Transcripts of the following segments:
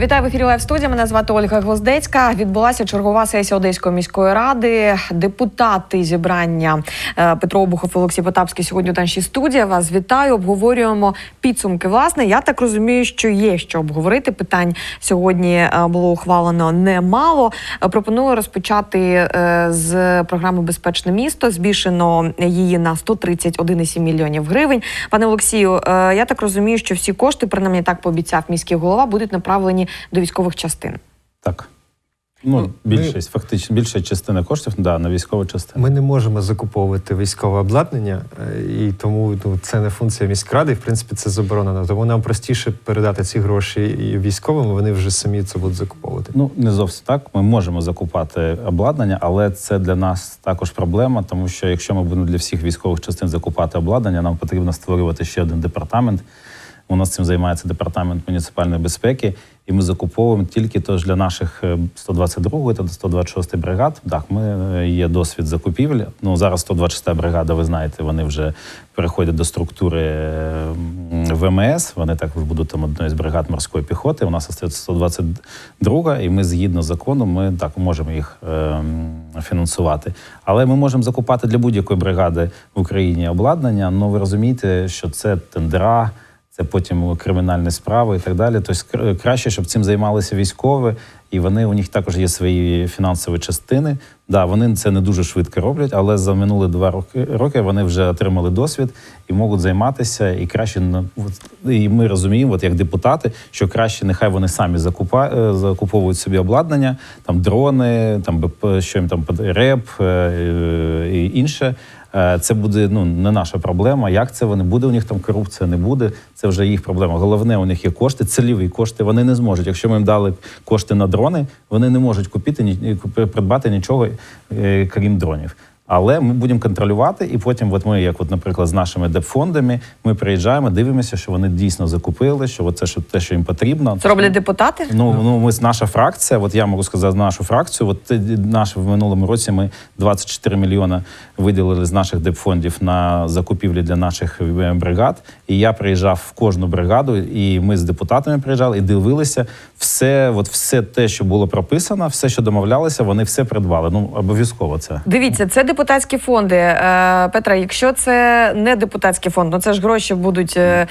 Вітаю в ефірі Лайв студія. Мене звати Ольга Гвоздецька. Відбулася чергова сесія Одеської міської ради. Депутати зібрання е, Петро Обухов Олексій Потапський сьогодні у нашій студії. Вас вітаю. Обговорюємо підсумки. Власне, я так розумію, що є що обговорити. Питань сьогодні е, було ухвалено немало. Е, Пропоную розпочати з програми Безпечне місто. Збільшено її на 131,7 мільйонів гривень. Пане Олексію, я так розумію, що всі кошти, принаймні так пообіцяв міський голова, будуть направлені до військових частин. Так. Ну, Ну, більшість, фактично, більша частина коштів да, на військову частину. Ми не можемо закуповувати військове обладнання, е, і тому ну, це не функція міськради, і в принципі це заборонено. Тому нам простіше передати ці гроші і військовим, вони вже самі це будуть закуповувати. Ну, не зовсім так. Ми можемо закупати обладнання, але це для нас також проблема, тому що якщо ми будемо для всіх військових частин закупати обладнання, нам потрібно створювати ще один департамент. У нас цим займається департамент муніципальної безпеки, і ми закуповуємо тільки тож для наших е, 122 та 126 бригад. Так, ми е, є досвід закупівлі. Ну зараз 126 бригада, ви знаєте, вони вже переходять до структури е, ВМС. Вони також будуть там одною з бригад морської піхоти. У нас остається 122, і ми згідно закону, ми так можемо їх е, фінансувати. Але ми можемо закупати для будь-якої бригади в Україні обладнання. Ну ви розумієте, що це тендера. Це потім кримінальні справи і так далі. Тобто кра- краще, щоб цим займалися військові, і вони у них також є свої фінансові частини. Да, вони це не дуже швидко роблять, але за минулі два роки роки вони вже отримали досвід і можуть займатися. І краще і ми розуміємо, от як депутати, що краще нехай вони самі закупа, е, закуповують собі обладнання, там дрони, там що їм там РЕП е, і інше. Е, Це буде ну не наша проблема. Як це вони буде? У них там корупція не буде. Це вже їх проблема. Головне, у них є кошти, цільові кошти. Вони не зможуть. Якщо ми їм дали кошти на дрони, вони не можуть купити придбати нічого, е, крім дронів. Але ми будемо контролювати, і потім, от ми, як, от, наприклад, з нашими депфондами, ми приїжджаємо, дивимося, що вони дійсно закупили, що от це що те, що їм потрібно. Це роблять депутати? Ну, ну ми наша фракція. От я можу сказати нашу фракцію. От те- наш в минулому році ми 24 мільйона виділили з наших депфондів на закупівлі для наших е, бригад. І я приїжджав в кожну бригаду, і ми з депутатами приїжджали і дивилися все, от все те, що було прописано, все, що домовлялися, вони все придбали. Ну обов'язково це. Дивіться, це депутатські фонди. Е, Петра, якщо це не депутатський фонд, ну це ж гроші будуть, е,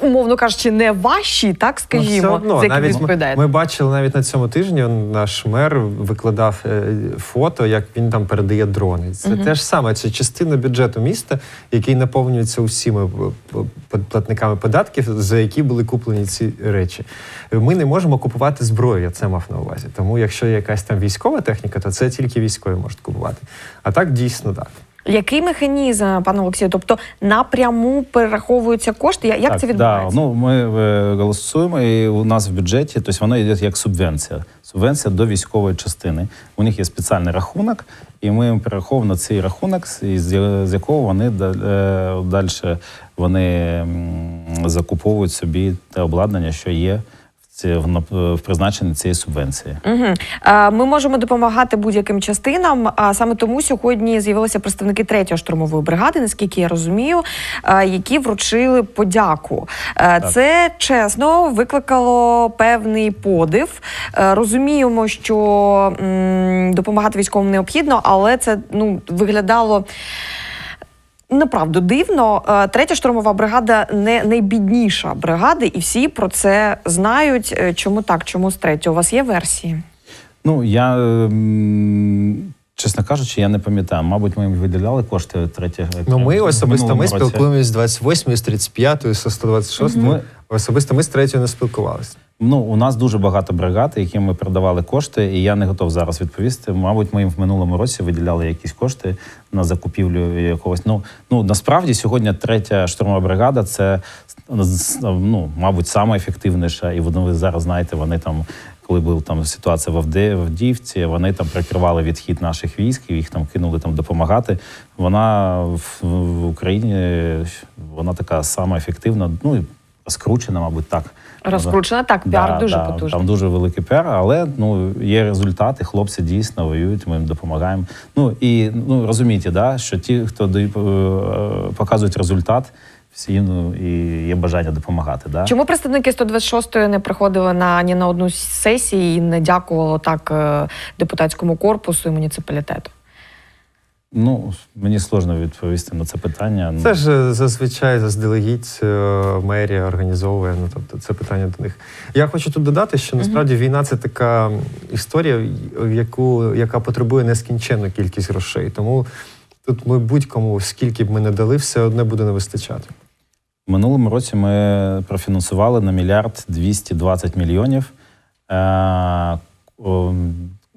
умовно кажучи, не ваші, так Ну, скажімо, все одно, за які відповідаєте. ми бачили навіть на цьому тижні. Наш мер викладав е, фото, як він там передає дрони. Це те ж саме. Це частина бюджету міста, який наповнюється усіма е, платниками податків, за які були куплені ці речі. Ми не можемо купувати зброю. Я це мав на увазі. Тому, якщо є якась там військова техніка, то це тільки військові можуть купувати. А так дійсно так. Який механізм, пане Олексію? Тобто напряму перераховуються кошти? Як Так, це відбувається? Да, ну ми е, голосуємо, і у нас в бюджеті, тобто воно йде як субвенція. Субвенція до військової частини. У них є спеціальний рахунок, і ми їм перераховуємо цей рахунок, з з якого вони далі вони закуповують собі те обладнання, що є в призначенні цієї субвенції. Угу. Ми можемо допомагати будь-яким частинам. А саме тому сьогодні з'явилися представники третьої штурмової бригади, наскільки я розумію, які вручили подяку. Е, Це чесно викликало певний подив. Розуміємо, що м, допомагати військовим необхідно, але це ну виглядало. Направду дивно. Е, Третя штурмова бригада не найбідніша бригада, і всі про це знають. Е, Чому так? Чому з третього? У вас є версії? Ну я ем, чесно кажучи, я не пам'ятаю. Мабуть, ми їм виділяли кошти третє. Ну, ми особисто ми спілкуємося з 28, з 35, з 126. Ми- Особисто ми з третьою не спілкувалися. Ну, у нас дуже багато бригад, яким ми передавали кошти, і я не готов зараз відповісти. Мабуть, ми їм в минулому році виділяли якісь кошти на закупівлю якогось. Ну, ну насправді сьогодні третя штурмова бригада це ну, мабуть, саме ефективніша. І вони ви зараз знаєте, вони там. Коли була там ситуація в Авдіївці, вони там прикривали відхід наших військ, їх там кинули там допомагати. Вона в, в Україні вона така сама ефективна, ну і скручена, мабуть, так. Розкручена так, піар дуже потужний. Там дуже великий піар, але ну є результати. Хлопці дійсно воюють. Ми їм допомагаємо. Ну і ну розумієте, да, що ті, хто дає- е, показують результат, ну, і є бажання допомагати. Да? Чому представники 126-ї не приходили на ні на одну з сесій і не дякувало так е, депутатському корпусу і муніципалітету? Ну, мені сложно відповісти на це питання. Це ж е, зазвичай заздалегідь е, мерія організовує. Ну тобто, це питання до них. Я хочу тут додати, що насправді війна це така історія, в яку яка потребує нескінченну кількість грошей. Тому тут ми будь-кому, скільки б ми не дали, все одне буде не вистачати. Минулому році ми профінансували на мільярд 220 мільйонів. Е,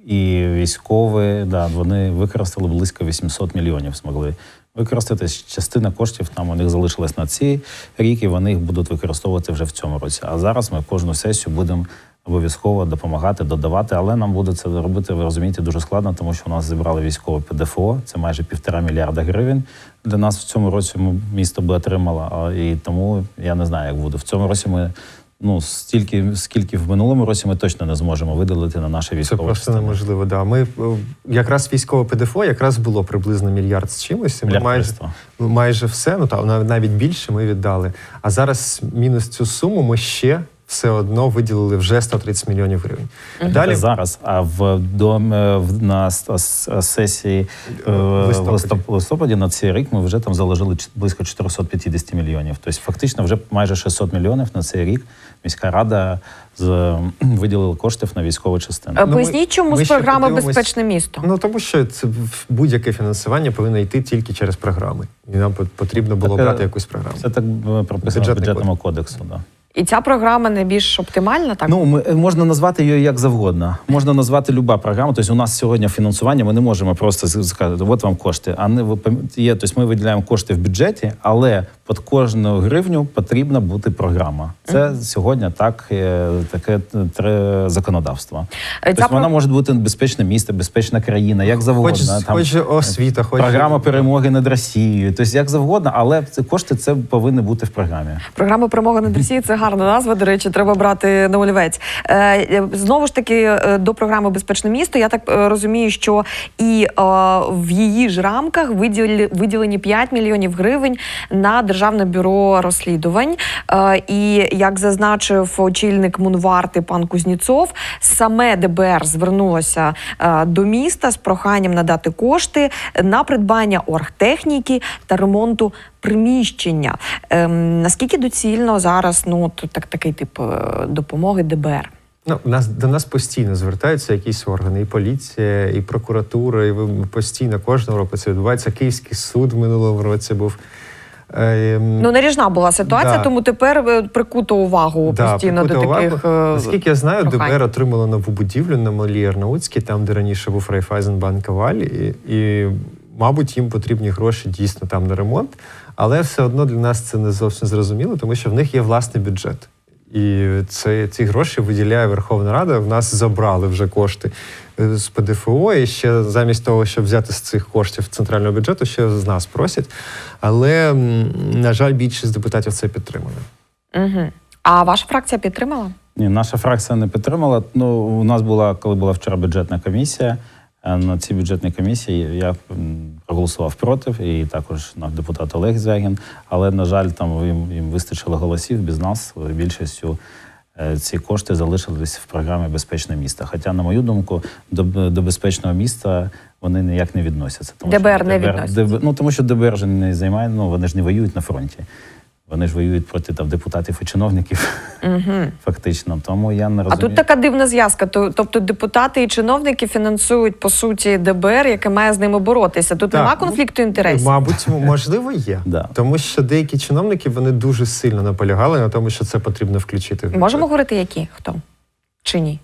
і військові, да, вони використали близько 800 мільйонів змогли використати. Частина коштів там у них залишилась на ці рік, і вони їх будуть використовувати вже в цьому році. А зараз ми кожну сесію будемо обов'язково допомагати, додавати, але нам буде це робити, ви розумієте, дуже складно, тому що у нас зібрали військове ПДФО, це майже півтора мільярда гривень. Для нас в цьому році місто би отримало, і тому я не знаю, як буде. В цьому році ми ну стільки, скільки в минулому році ми точно не зможемо виділити на наше Це військове. просто частини. неможливо. Да. Ми е, якраз військове ПДФО якраз було приблизно мільярд з чимось. і Ми майже, майже все, ну нав- навіть більше ми віддали. А зараз мінус цю суму ми ще все одно виділили вже 130 мільйонів гривень. Далі Далі зараз, а в до е, в- на сесії е, в листопаді. листопаді на цей рік ми вже там заложили близько 450 мільйонів. Тобто, фактично, вже майже 600 мільйонів на цей рік міська рада з виділила коштів на військову частину. Е, ми- Поясніть, чому ми з програми Безпечне місто? Ну тому що це в- будь-яке фінансування повинно йти тільки через програми. І нам пот- потрібно було Так, е, брати якусь програму. Це так е, прописано в Бюджетний бюджетному кодексу. Да. І ця програма найбільш оптимальна, так? Ну, ми, можна назвати її як завгодно. Можна назвати люба програма. Тобто у нас сьогодні фінансування, ми не можемо просто сказати, от вам кошти. А не є, тобто ми виділяємо кошти в бюджеті, але під кожну гривню потрібна бути програма. Це сьогодні так, е, таке законодавство. Е, ця Тобто вона може бути безпечне місто, безпечна країна, як завгодно. Хоч, Там хоч освіта, хоч програма перемоги над Росією. Тобто як завгодно, але це кошти це повинні бути в програмі. Програма Перемога над Росією це гарна назва. До речі, треба брати на олівець. Е, е, знову ж таки, е, до програми Безпечне місто. Я так розумію, що і в її ж рамках виділені 5 мільйонів гривень на державне бюро розслідувань. І як зазначив очільник Мунварти пан Кузніцов, саме ДБР звернулося до міста з проханням надати кошти на придбання оргтехніки та ремонту приміщення. Ем, наскільки доцільно зараз ну так, такий тип е, допомоги ДБР? Ну, нас до нас постійно звертаються якісь органи, і поліція, і прокуратура, і ви- постійно кожного року це відбувається. Київський суд в минулому році був. Ем, Ну наріжна була ситуація, Да. тому тепер прикуто увагу Да, постійно до прикута таких. увагу. е, Наскільки я знаю, прохань. ДБР отримало нову будівлю на Малій Арнаутській, там, де раніше був Райфайзенбанк Коваль, і, і, мабуть, їм потрібні гроші дійсно там на ремонт. Але все одно для нас це не зовсім зрозуміло, тому що в них є власний бюджет. І це, ці гроші виділяє Верховна Рада. В нас забрали вже кошти е, з ПДФО, і ще замість того, щоб взяти з цих коштів центрального бюджету, ще з нас просять. Але, на жаль, більшість депутатів це підтримали. Угу. А ваша фракція підтримала? Ні, наша фракція не підтримала. Ну, у нас була, коли була вчора бюджетна комісія. Е, На цій бюджетній комісії я проголосував проти, і також наш депутат Олег Звягін. Але, на жаль, там їм, їм вистачило голосів без нас. Більшістю е, ці кошти залишились в програмі Безпечне місто. Хоча, на мою думку, до, до безпечного міста вони ніяк не відносяться. що ДБР не відносяться. ДБ ну тому що ДБР же не займає, ну вони ж не воюють на фронті. Вони ж воюють проти там депутатів і чиновників, Угу. фактично. Тому я не А тут така дивна зв'язка. То- Тобто депутати і чиновники фінансують по суті ДБР, яке має з ними боротися. Тут Так, нема ну, конфлікту інтересів. Мабуть, можливо, є. Да. Тому що деякі чиновники вони дуже сильно наполягали на тому, що це потрібно включити. Можемо говорити, які хто чи ні?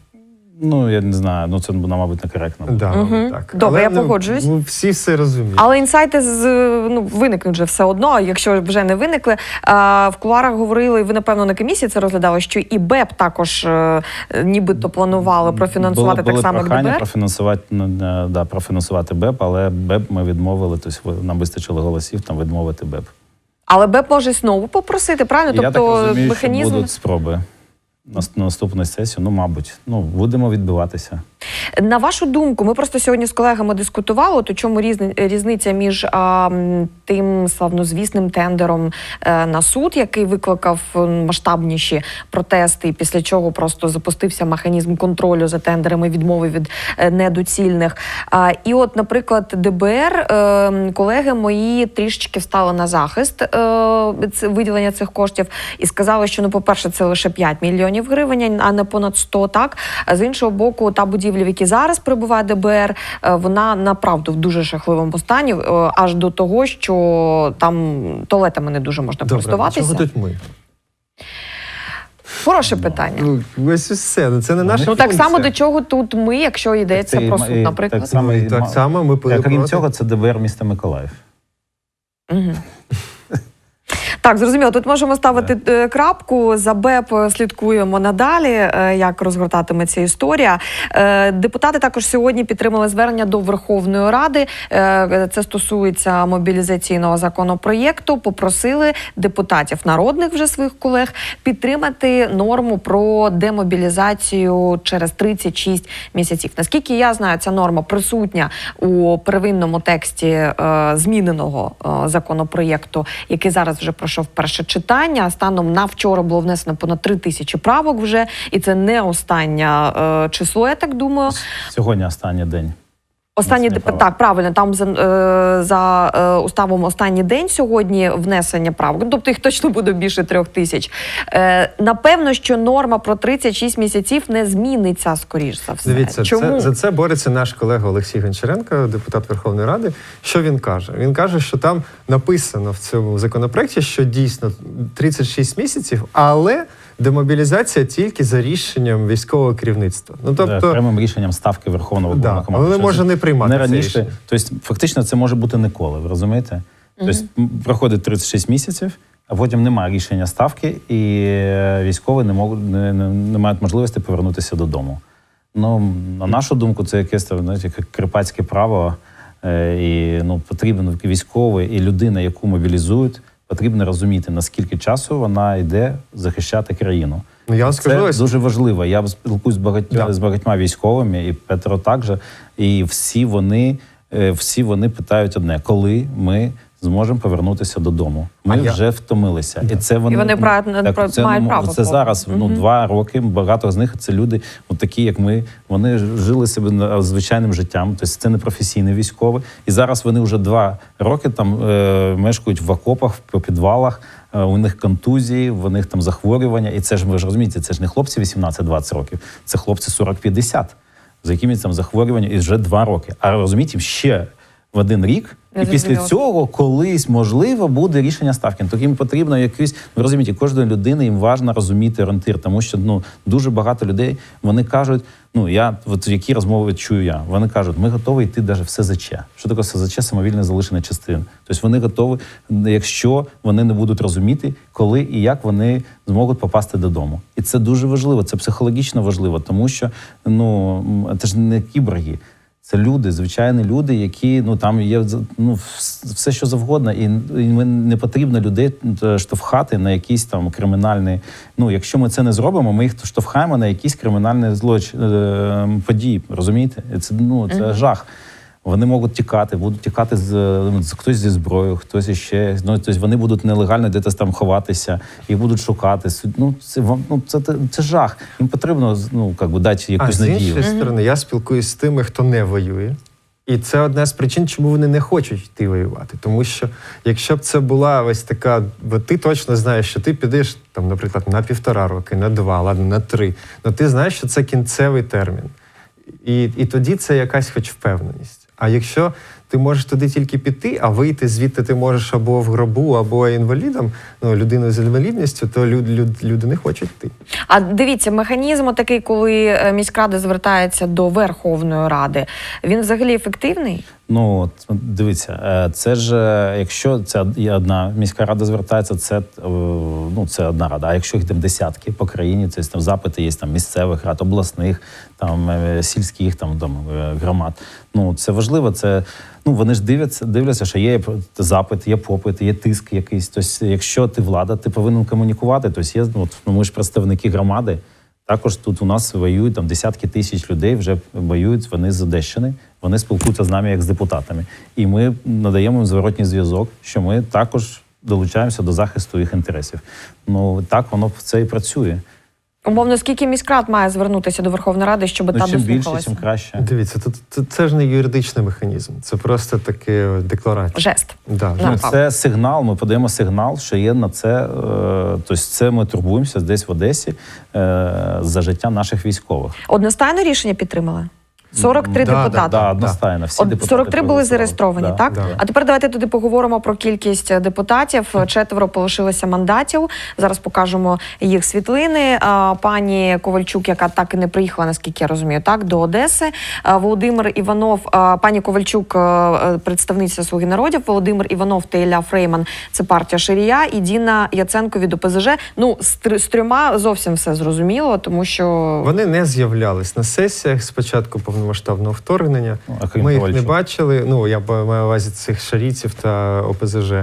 Ну, я не знаю, ну це мабуть некоректно. Да, мабуть, так. Добре, я ну, погоджуюсь. Ну, всі все розуміють. Але інсайти з ну виникнуть вже все одно. Якщо вже не виникли, а, в кулуарах говорили, і ви напевно на комісії це розглядали, що і БЕП також е, нібито планували профінансувати Було- так само, як прохання ДБР. профінансувати, ну, е, да, профінансувати БЕП, але БЕП ми відмовили, тобто ви- нам вистачило голосів там відмовити БЕП. Але БЕП може знову попросити, правильно? І я так тобто розумію, механізм. що будуть спроби наступну сесію. Ну, мабуть, ну будемо відбиватися. На вашу думку, ми просто сьогодні з колегами дискутували, от у чому різни- різниця між а, тим славнозвісним тендером е, на суд, який викликав масштабніші протести, і після чого просто запустився механізм контролю за тендерами, відмови від е, недоцільних. А, і от, наприклад, ДБР, е, колеги мої трішечки встали на захист е, ц- виділення цих коштів і сказали, що ну, по-перше, це лише 5 мільйонів гривень, а не понад 100, так. А з іншого боку, та будівля, в якій зараз перебуває ДБР, е, вона направду в дуже жахливому стані, е, аж до того, що там туалетами не дуже можна Добре, користуватися. чого тут ми? Хороше питання. Ну, ось все. Ну, це не наша Ну так само до чого тут ми, якщо йдеться Це про суд, і наприклад. так само, Ну, і так само ми Крім цього, це ДБР міста Миколаїв. Угу. Так, зрозуміло. Тут можемо ставити е, крапку. За БЕП слідкуємо надалі, е, як розгортатиметься історія. Е, Депутати також сьогодні підтримали звернення до Верховної Ради. Е, Це стосується мобілізаційного законопроєкту. Попросили депутатів народних вже своїх колег підтримати норму про демобілізацію через 36 місяців. Наскільки я знаю, ця норма присутня у первинному тексті е, зміненого е, законопроєкту, який зараз вже пройшов перше читання. Станом на вчора було внесено понад три тисячі правок вже, і це не останнє е, число. Я так думаю. Сьогодні останній день. Правок. так, правильно, там за, е, за е, уставом останній день сьогодні внесення правок. Ну, Тобто їх точно буде більше трьох тисяч. Е, напевно, що норма про 36 місяців не зміниться, скоріш за все. Дивіться, Чому? це, за це бореться наш колега Олексій Гончаренко, депутат Верховної Ради. Що він каже? Він каже, що там написано в цьому законопроекті, що дійсно 36 місяців, але демобілізація тільки за рішенням військового керівництва. Ну Тобто, окремим рішенням ставки Верховного Да, Головнокомандуючого. але може не приймати не це раніше. рішення. Тобто, фактично, це може бути ніколи. Ви розумієте? Тобто проходить 36 місяців, а потім немає рішення ставки, і е, військові не можуть не, не, не мають можливості повернутися додому. Ну на нашу думку, це якесь знаєте, як право. Е, І ну потрібен військовий і людина, яку мобілізують, потрібно розуміти наскільки часу вона йде захищати країну. ну я скажу Це ось дуже важливо. Я спілкуюсь з багатьма Да. з багатьма військовими, і Петро також. І всі вони, е, всі вони питають одне: коли ми зможемо повернутися додому? Ми А я- вже втомилися, і це вони І вони правильно так, про- це, мають ну, право Це зараз ну Мгм. два роки. Багато з них це люди, от такі як ми. Вони жили себе на- звичайним життям. Тобто це не професійні військові. І зараз вони вже два роки там е, мешкають в окопах, по підвалах. Е, У них контузії, у них там захворювання. І це ж ви ж розумієте, це ж не хлопці 18-20 років, це хлопці 40-50, з якими там захворювання і вже два роки. А розумієте, ще в один рік. Я І після зрозуміла. цього колись можливо буде рішення ставки. То їм потрібно якийсь. Ви розумієте, кожної людини їм важливо розуміти орієнтир, тому що ну дуже багато людей вони кажуть. Ну я от які розмови чую я. Вони кажуть, ми готові йти навіть в СЗЧ. Що таке СЗЧ? самовільне залишення частин. Тобто вони готові, якщо вони не будуть розуміти, коли і як вони зможуть попасти додому. І це дуже важливо. Це психологічно важливо, тому що ну це ж не кіборги. Це люди, звичайні люди, які ну там є ну все, що завгодно, і, і не потрібно людей е, штовхати на якісь там кримінальні. Ну, якщо ми це не зробимо, ми їх штовхаємо на якісь кримінальні злоч е, події. Розумієте? Це ну це жах. Вони можуть тікати, будуть тікати з, з- хтось зі зброєю, хтось іще. Ну тобто вони будуть нелегально десь там ховатися, їх будуть шукати. Ну це вам- ну це, це, це жах. Їм потрібно ну як би дати А якусь з іншої сторони, я спілкуюсь з тими, хто не воює. І це одна з причин, чому вони не хочуть йти воювати. Тому що якщо б це була ось така, бо ти точно знаєш, що ти підеш там, наприклад, на півтора роки, на два, ладно, на три. Ну ти знаєш, що це кінцевий термін. І, і тоді це якась хоч впевненість. А якщо ти можеш туди тільки піти, а вийти звідти ти можеш або в гробу, або інвалідом, ну людину з інвалідністю, то люд, люд, люди не хочуть йти. А дивіться, механізм такий, коли е, міськрада звертається до Верховної Ради, він взагалі ефективний? Ну от, дивіться, е, це ж е, якщо це одна міська рада звертається, це е, ну це одна рада. А якщо їх там десятки по країні, це там запити є там місцевих рад, обласних, там сільських там, там громад. Ну це важливо. Це ну вони ж дивляться, дивляться, що є запит, є попит, є тиск якийсь. Тобто, якщо ти влада, ти повинен комунікувати. Тобто є ну, ми ж представники громади. Також тут у нас воюють там десятки тисяч людей, вже воюють вони з Одещини. Вони спілкуються з нами як з депутатами. І ми надаємо їм зворотній зв'язок, що ми також долучаємося до захисту їх інтересів. Ну так воно це і працює. Умовно, скільки міськрад має звернутися до Верховної Ради, щоб Ну, та чим більше, дослухалася? тим краще. Дивіться, тут, це, це ж не юридичний механізм, це просто таке декларація. Жест. Да, Ну, жест. Ну, це сигнал. Ми подаємо сигнал, що є на це. е, Тобто, це ми турбуємося десь в Одесі е, за життя наших військових. Одностайне рішення підтримали? 43 Да, да, депутати. Да, одностайно. Всі От депутати 43 були зареєстровані, Да, так? да. А тепер давайте туди поговоримо про кількість е, депутатів. Четверо полишилося мандатів. Зараз покажемо їх світлини. Пані Ковальчук, яка так і не приїхала, наскільки я розумію, так до Одеси. Володимир Іванов, пані Ковальчук, е, е, представниця Слуги народів. Володимир Іванов та Ілля Фрейман це партія Ширія. І Діна Яценко від ОПЗЖ. Ну з, трьома зовсім все зрозуміло, тому що Вони не з'являлись на сесіях з початку повномасштабного вторгнення. Ну, а крім Ми їх не бачили. Ну я маю на увазі цих шарійців та ОПЗЖ.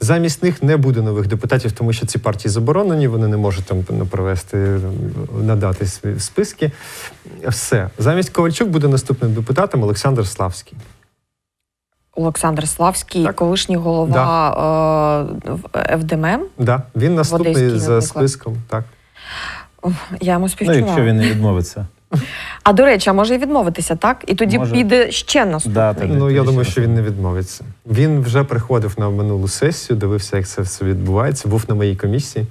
Замість них не буде нових депутатів, тому що ці партії заборонені, вони не можуть там ну, провести, надати свої списки. Все. Замість Ковальчук буде наступним депутатом Олександр Славський. Олександр Славський, Так. колишній голова е, ФДМ. Да, він наступний за наприклад. списком. Так. Я йому Ну, якщо він не відмовиться. А до речі, а може і відмовитися, так? І тоді Може. піде ще наступний. Да, тоді- Ну, я тоді думаю, ще що він не відмовиться. Він вже приходив на минулу сесію, дивився, як це все відбувається. Був на моїй комісії.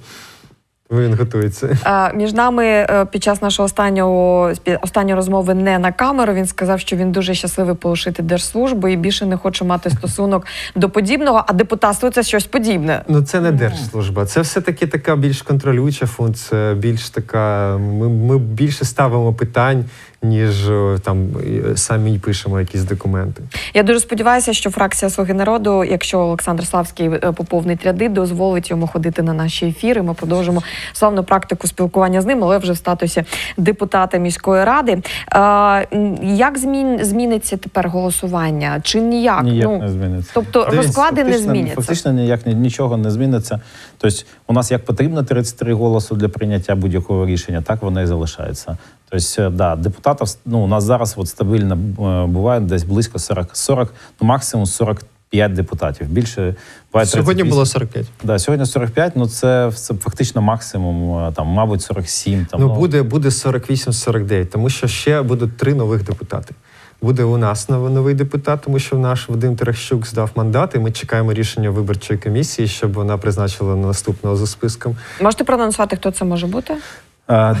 Він готується. А, між нами е, під час нашого останнього останньої розмови не на камеру. Він сказав, що він дуже щасливий полишити держслужбу і більше не хоче мати стосунок до подібного. А депутатство це щось подібне. Ну, це не держслужба. Це все-таки така більш контролююча функція, більш така. Ми, ми більше ставимо питань, ніж там самі пишемо якісь документи. Я дуже сподіваюся, що фракція Слуги народу, якщо Олександр Славський е, поповнить ряди, дозволить йому ходити на наші ефіри. Ми продовжимо славну практику спілкування з ним, але вже в статусі депутата міської ради. Е, як змін зміниться тепер голосування? Чи ніяк? Ніяк ну не зміниться. тобто Дивіться, розклади не зміняться. Фактично ніяк ні- нічого не зміниться. Тобто, у нас як потрібно 33 голоси для прийняття будь-якого рішення, так воно і залишається. Тобто, е, да, депутатів ну, у нас зараз от стабільно е, буває десь близько 40, 40 ну максимум 45 депутатів. Більше буває Сьогодні 38. було 45. Да, сьогодні 45, ну це, це фактично максимум, е, там, мабуть, 47. Там, Ну, буде, буде 48-49, тому що ще будуть три нових депутати. Буде у нас нов- новий депутат, тому що наш Вадим Терещук здав мандат, і ми чекаємо рішення виборчої комісії, щоб вона призначила наступного за списком. Можете проанонсувати, хто це може бути?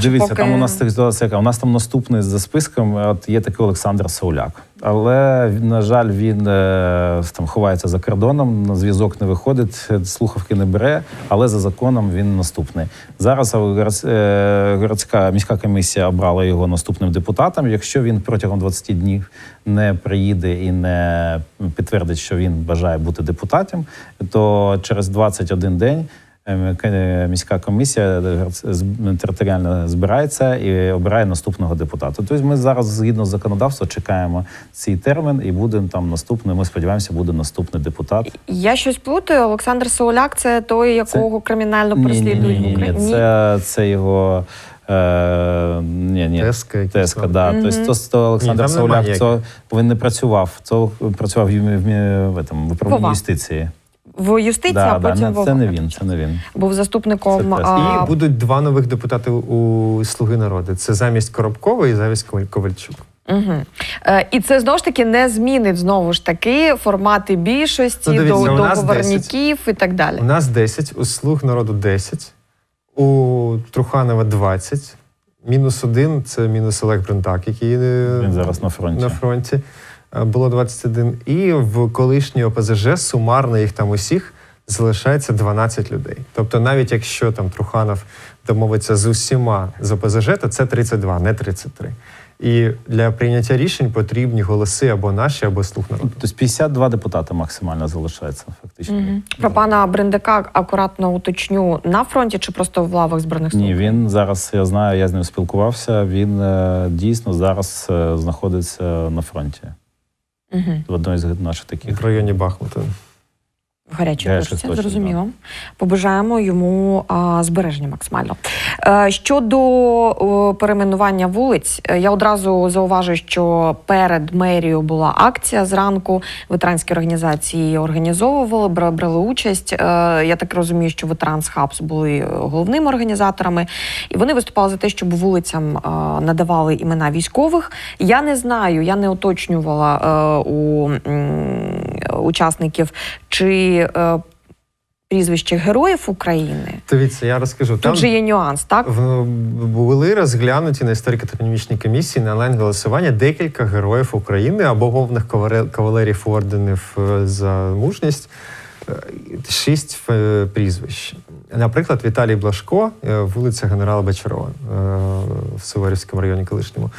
Дивіться, поки- там у нас так ситуація яка. У нас там наступний за списком. От є такий Олександр Сауляк. Але на жаль, він е, там ховається за кордоном, на зв'язок не виходить, е, слухавки не бере, але за законом він наступний. Зараз е, город- е, городська міська комісія обрала його наступним депутатом. Якщо він протягом 20 днів не приїде і не підтвердить, що він бажає бути депутатом, то через 21 день. Е, к- е, Міська комісія е, з- територіально збирається і обирає наступного депутата. Тобто ми зараз, згідно з законодавства, чекаємо цей термін, і буде там наступний. Ми сподіваємося, буде наступний депутат. Я щось плутаю. Олександр Сауляк це той, якого кримінально Ні, ні, переслідують ні, в ні, Україні. ні. Це, це його. Е, ні, ні. Теска, да. Мгм. Тобто, то, то Олександр Ні, там це він не працював, то працював в, в, в, в, этом, в управлінні Вова. юстиції. В юстиції, Да, а да, потім не- в це не він, це не він. був заступником. А, І будуть два нових депутати у Слуги народу. Це замість Коробкова і замість Ковальчук. Угу. Е, і це знову ж таки не змінить знову ж таки формати більшості, Ну, дивіться, до, договорників і так далі. У нас 10, у Слуг народу 10, у Труханова 20. Мінус один це мінус Олег Брентак, який е, Він зараз на фронті. на фронті. Е, Було 21. І в колишній ОПЗЖ сумарно їх там усіх залишається 12 людей. Тобто, навіть якщо там Труханов домовиться з усіма з ОПЗЖ, то це 32, не 33. І для прийняття рішень потрібні голоси або наші, або слуг народу. Тобто 52 депутати максимально залишається фактично. Мгм. Про пана Брендака акуратно уточню на фронті чи просто в лавах збройних сил? Ні, він зараз, я знаю, я з ним спілкувався. Він е, дійсно зараз е, знаходиться на фронті Угу. в одній з наших таких. в районі Бахмута. В гарячій точці, зрозуміло. Побажаємо йому а, збереження максимально. Е, щодо о, перейменування вулиць, е, я одразу зауважу, що перед мерією була акція зранку. Ветеранські організації її організовували, брали участь. Е, я так розумію, що Ветеранс Хабс були е, головними організаторами, і вони виступали за те, щоб вулицям е, надавали імена військових. Я не знаю, я не уточнювала е, у м, учасників, чи е, прізвище героїв України. Дивіться, я розкажу. Тут Там же є нюанс, так? в- були розглянуті на історико-топонімічній комісії на онлайн голосування декілька героїв України або головних кавалерів орденів е, за мужність. Е, Шість прізвищ. Наприклад, Віталій Блашко, вулиця генерала Бачарова в Суворівському районі колишньому.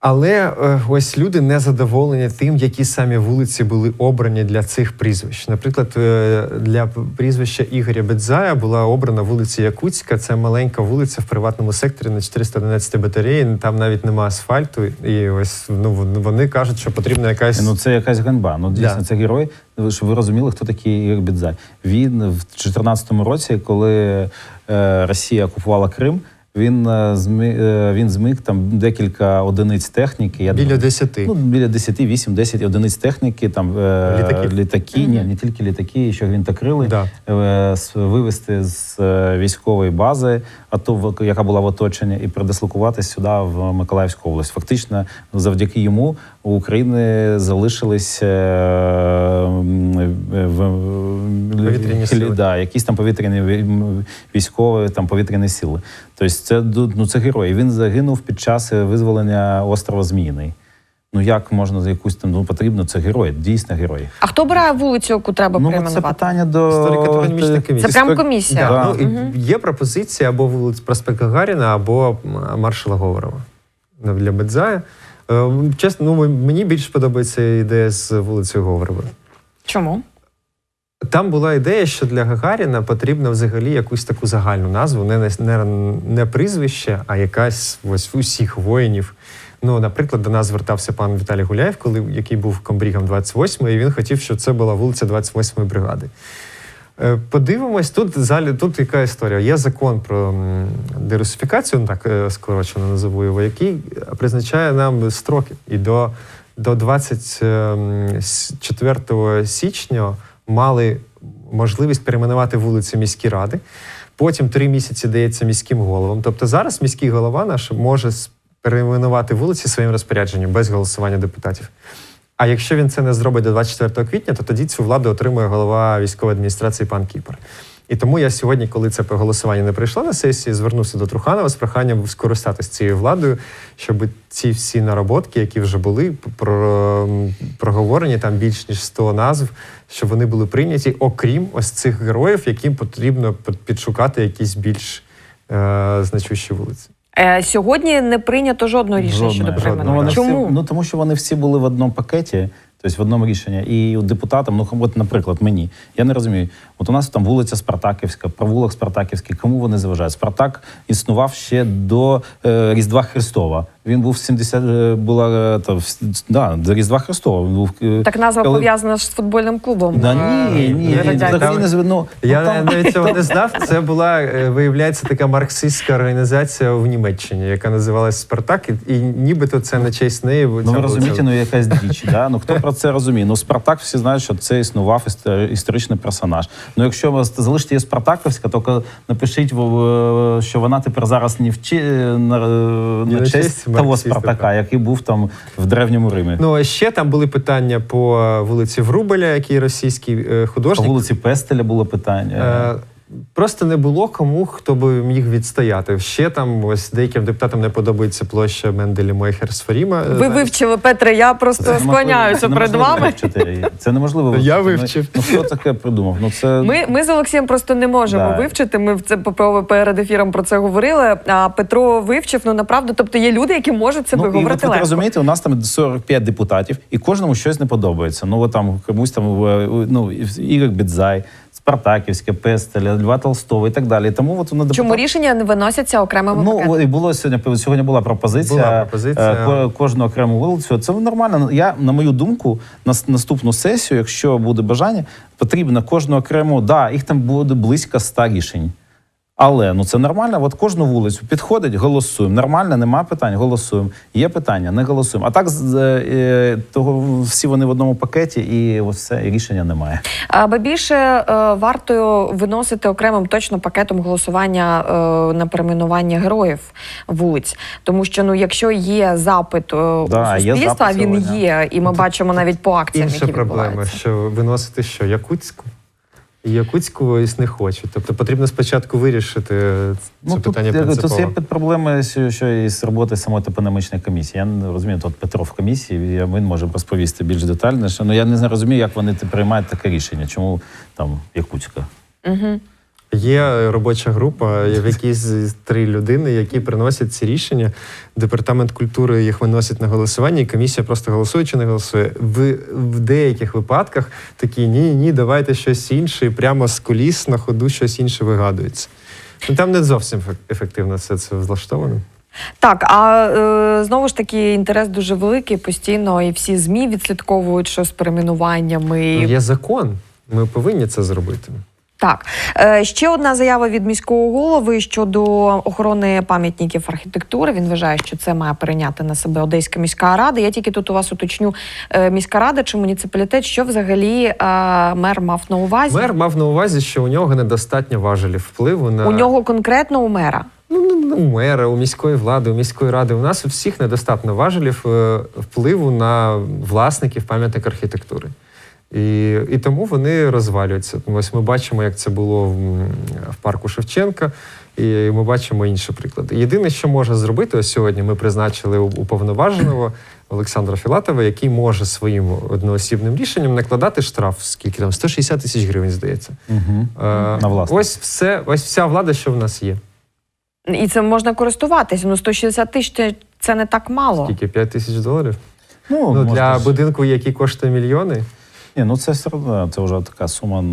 Але е, ось люди не задоволені тим, які самі вулиці були обрані для цих прізвищ. Наприклад, е, для прізвища Ігоря Бедзая була обрана вулиця Якутська. Це маленька вулиця в приватному секторі на 411 батареї. Там навіть нема асфальту. І ось ну вони кажуть, що потрібна якась Ну це якась ганьба. Ну дійсно, Да. це герой. Щоб ви розуміли, хто такий Ігор Бідзай. Він в 2014 році, коли е, Росія окупувала Крим, він зміг, е, він зміг там декілька одиниць техніки. Я біля десяти. Ну, біля 10, 8, 10 одиниць техніки, там е, Літаків. літаки, ні, не тільки літаки, що він Да. вивезти з е, військової бази, АТО, в- яка була в оточенні, і передислокувати сюди в Миколаївську область. Фактично, завдяки йому у України залишились е, в- Повітряні сили. Да, якісь там повітряні військові, там повітряні сили. Тобто це ну, це герой. Він загинув під час е, визволення острова Зміїний. Ну як можна за якусь там ну потрібно? Це герой, дійсно герой. А хто обирає вулицю, яку треба Ну це питання до Історико-топонімічна комісія. Це прям комісія. Да, Да. ну, і Є пропозиція або вулиць проспект Гагаріна, або маршала Говорова Ну, для Бедзая. Е, Чесно, ну, мені більше подобається ідея з вулицею Говорова. Чому? Там була ідея, що для Гагаріна потрібно взагалі якусь таку загальну назву, не, не, не прізвище, а якась ось усіх воїнів. Ну, наприклад, до нас звертався пан Віталій Гуляєв, коли який був комбрігом 28-ї, і він хотів, щоб це була вулиця 28-ї бригади. Е, Подивимось, тут залі тут яка історія. Є закон про дерусифікацію, ну, так е, скорочено назову його, який призначає нам строки. І до, до 24 січня мали можливість перейменувати вулиці міські ради. Потім три місяці дається міським головам. Тобто зараз міський голова наш може перейменувати вулиці своїм розпорядженням без голосування депутатів. А якщо він це не зробить до 24 квітня, то тоді цю владу отримує голова військової адміністрації пан Кіпер. І тому я сьогодні, коли це голосування не прийшло на сесії, звернувся до Труханова з проханням скористатися цією владою, щоб ці всі нароботки, які вже були про, проговорені, там більш ніж 100 назв, щоб вони були прийняті, окрім ось цих героїв, яким потрібно підшукати якісь більш е, значущі вулиці. Е, сьогодні не прийнято жодного рішення щодо Жодної. Ну, вони Чому? Всі, ну тому що вони всі були в одному пакеті, тобто в одному рішенні. І депутатам, ну от, наприклад, мені, я не розумію. От у нас там вулиця Спартаківська, провулок Спартаківський. Кому вони заважають? Спартак існував ще до е, Різдва Христова. Він був 70, е, була е, та, в- да, до Різдва Христова. Він був е, Так назва коли- пов'язана з футбольним клубом. Да, ні, ні, радянським. взагалі не зв- ну, Я там- навіть цього не знав. Це була, виявляється, така марксистська організація в Німеччині, яка називалась Спартак, і, і нібито це на честь неї. Ну, ви розумієте, ну якась діч. Да? Ну хто про це розуміє? Ну Спартак всі знають, що це існував істо- історичний персонаж. Ну якщо ви залишите її Спартаковська, то ка- напишіть, що вона тепер зараз не в чи- на, на, честь того Спартака, так. який був там в древньому Римі. Ну, а ще там були питання по вулиці Врубеля, який російський художник. По вулиці Пестеля було питання. Е, Просто не було кому, хто би міг відстояти. Ще там ось деяким депутатам не подобається площа Менделі Мойхер з Фаріма. Ви вивчили, Петре, я просто склоняюся перед вами. вивчити. Це неможливо. Я вивчити. вивчив. Ну, ну хто таке придумав? Ну це Ми, ми з Олексієм просто не можемо Да. вивчити. Ми в це перед ефіром про це говорили. А Петро вивчив. Ну направду, тобто є люди, які можуть це Ну, виговорити ви розумієте, у нас там 45 депутатів, і кожному щось не подобається. Ну, от там комусь там е, ну, Ігор Бідзай, Спартаківське, Пестеля, Льва Толстого і так далі. Тому от воно Чому рішення не виносяться окремими Ну пакетами? і було сьогодні. Сьогодні була пропозиція, Була пропозиція. е, ко- кожну окрему вулицю. Це нормально. Я на мою думку, на с- наступну сесію, якщо буде бажання, потрібно кожну окрему. Да, їх там буде близько ста рішень. Але ну це нормально. От кожну вулицю підходить, голосуємо. Нормально, нема питань, голосуємо. Є питання, не голосуємо. А так з- е, того всі вони в одному пакеті, і ось все, і рішення немає. А, Ба більше е, варто виносити окремим точно пакетом голосування е, на перейменування героїв вулиць, тому що ну, якщо є запит Да, у є суспільства, запит він є, і ми бачимо навіть по акціям, Інша які проблема, що виносити що? Якутську? І Якутську ось не хочуть. Тобто потрібно спочатку вирішити це Ну, тут, питання я говорю, тут є під проблеми, що, із роботи самої топономічної комісії. Я не розумію, тут Петро в комісії, він може розповісти більш детальніше. Ну я не розумію, як вони приймають таке рішення. Чому там Якутська? Угу. Є робоча група, в якій з- три людини, які приносять ці рішення. Департамент культури їх виносить на голосування, і комісія просто голосує чи не голосує. В, в деяких випадках такі ні, ні, давайте щось інше, і прямо з коліс на ходу щось інше вигадується. Ну, там не зовсім ефективно все це влаштовано. Так, а е, знову ж таки інтерес дуже великий постійно, і всі змі відслідковують, що з перейменуваннями. Ну, Є закон, ми повинні це зробити. Так, Е, ще одна заява від міського голови щодо охорони пам'ятників архітектури. Він вважає, що це має перейняти на себе Одеська міська рада. Я тільки тут у вас уточню е, міська рада чи муніципалітет, що взагалі е, мер мав на увазі. Мер мав на увазі, що у нього недостатньо важелів впливу на У нього конкретно у мера. Ну, ну, ну, у мера, у міської влади, у міської ради. У нас у всіх недостатньо важелів впливу на власників пам'яток архітектури. І, і тому вони розвалюються. Ось ми бачимо, як це було в, в парку Шевченка, і ми бачимо інші приклади. Єдине, що може зробити, ось сьогодні ми призначили уповноваженого Олександра Філатова, який може своїм одноосібним рішенням накладати штраф, скільки там 160 тисяч гривень, здається. Угу. Е, На ось все, ось вся влада, що в нас є. І цим можна користуватися. Ну 160 тисяч це- це не так мало. Тільки 5 тисяч доларів. Ну, Ну, для будинку, який коштує мільйони. Ні, ну це все це вже така сума.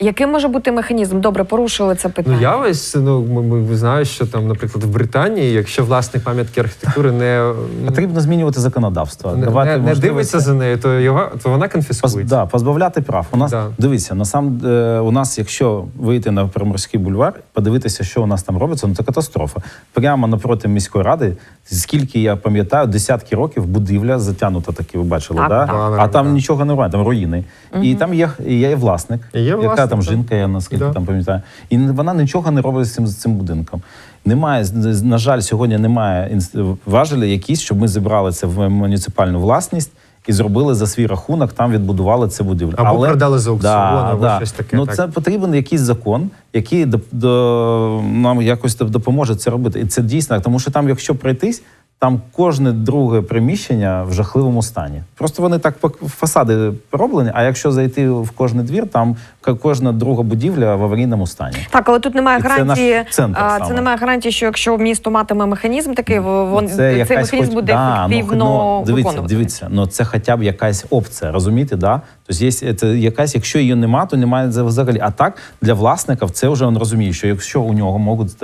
Який може бути механізм? Добре, порушили це питання. Ну я ось ну ми, ми знаю, що там, наприклад, в Британії, якщо власник пам'ятки архітектури не, Потрібно змінювати законодавство. не, давати не, не дивиться за нею, то його то вона Поз, конфіскується. да, позбавляти прав. У нас Да. дивіться, насам е, у нас, якщо вийти на Приморський бульвар, подивитися, що у нас там робиться, ну це катастрофа. Прямо напроти міської ради, скільки я пам'ятаю, десятки років будівля затягнута, таки ви бачили, Так, да? так. а Да, там да. нічого немає, там руїни. І там є, є власник, є яка власник, там жінка, я наскільки Да. там пам'ятаю. І вона нічого не робить з цим, з цим будинком. Немає, на жаль, сьогодні немає важелі якісь, щоб ми зібрали це в муніципальну власність. І зробили за свій рахунок, там відбудували це будівлю. Або продали за аукціон, або щось таке, Ну так. це потрібен якийсь закон, який до, до, нам якось допоможе це робити. І це дійсно, тому що там, якщо пройтись, там кожне друге приміщення в жахливому стані. Просто вони так фасади роблені. А якщо зайти в кожний двір, там кожна друга будівля в аварійному стані. Так, але тут немає І це гарантії. наш центр а, це немає гарантії, що якщо місто матиме механізм такий, вон, Це цей механізм хоч- буде да, ну, ефективно ну, дивіться, виконувати. дивіться, ну це хоча б якась опція, розумієте, да? Тобто є це якась, якщо її нема, то немає взагалі. А так для власників це вже він розуміє, що якщо у нього можуть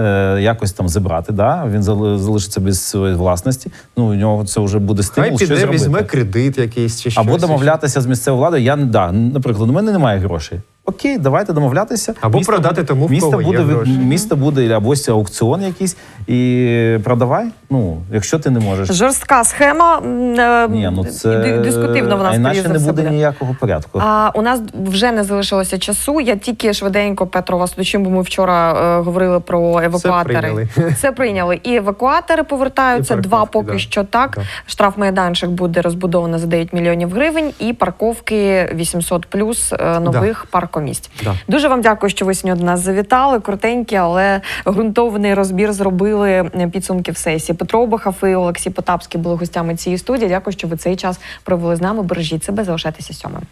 е, якось там забрати, да, він залишиться без своєї власності. Ну у нього це вже буде стимул Хай щось піде, зробити. візьме кредит якийсь чи щось. Або домовлятися з місцевою владою. Я не- да, наприклад, у мене немає грошей. Окей, давайте домовлятися. Або продати буде, тому, в місто кого буде, є гроші. Місто буде або аукціон якийсь і продавай. Ну, якщо ти не можеш. Жорстка схема. е, Ні, ну це ди- дискутивно вона а іначе не буде буде. ніякого порядку. А у нас вже не залишилося часу. Я тільки швиденько Петро вас уточню, бо ми вчора е, говорили про евакуатори. прийняли. Все прийняли. І евакуатори повертаються. І Два поки да. що так. Да. Штрафмайданчик буде розбудовано за 9 мільйонів гривень, і парковки 800 плюс е, нових паркомісць. Да. Дуже вам дякую, що ви сьогодні до нас завітали. Коротенький, але ґрунтовний розбір зробили підсумків сесії. Петро Обахов і Олексій Потапський були гостями цієї студії. Дякую, що ви цей час провели з нами. Бережіть себе, залишайтеся сьомим.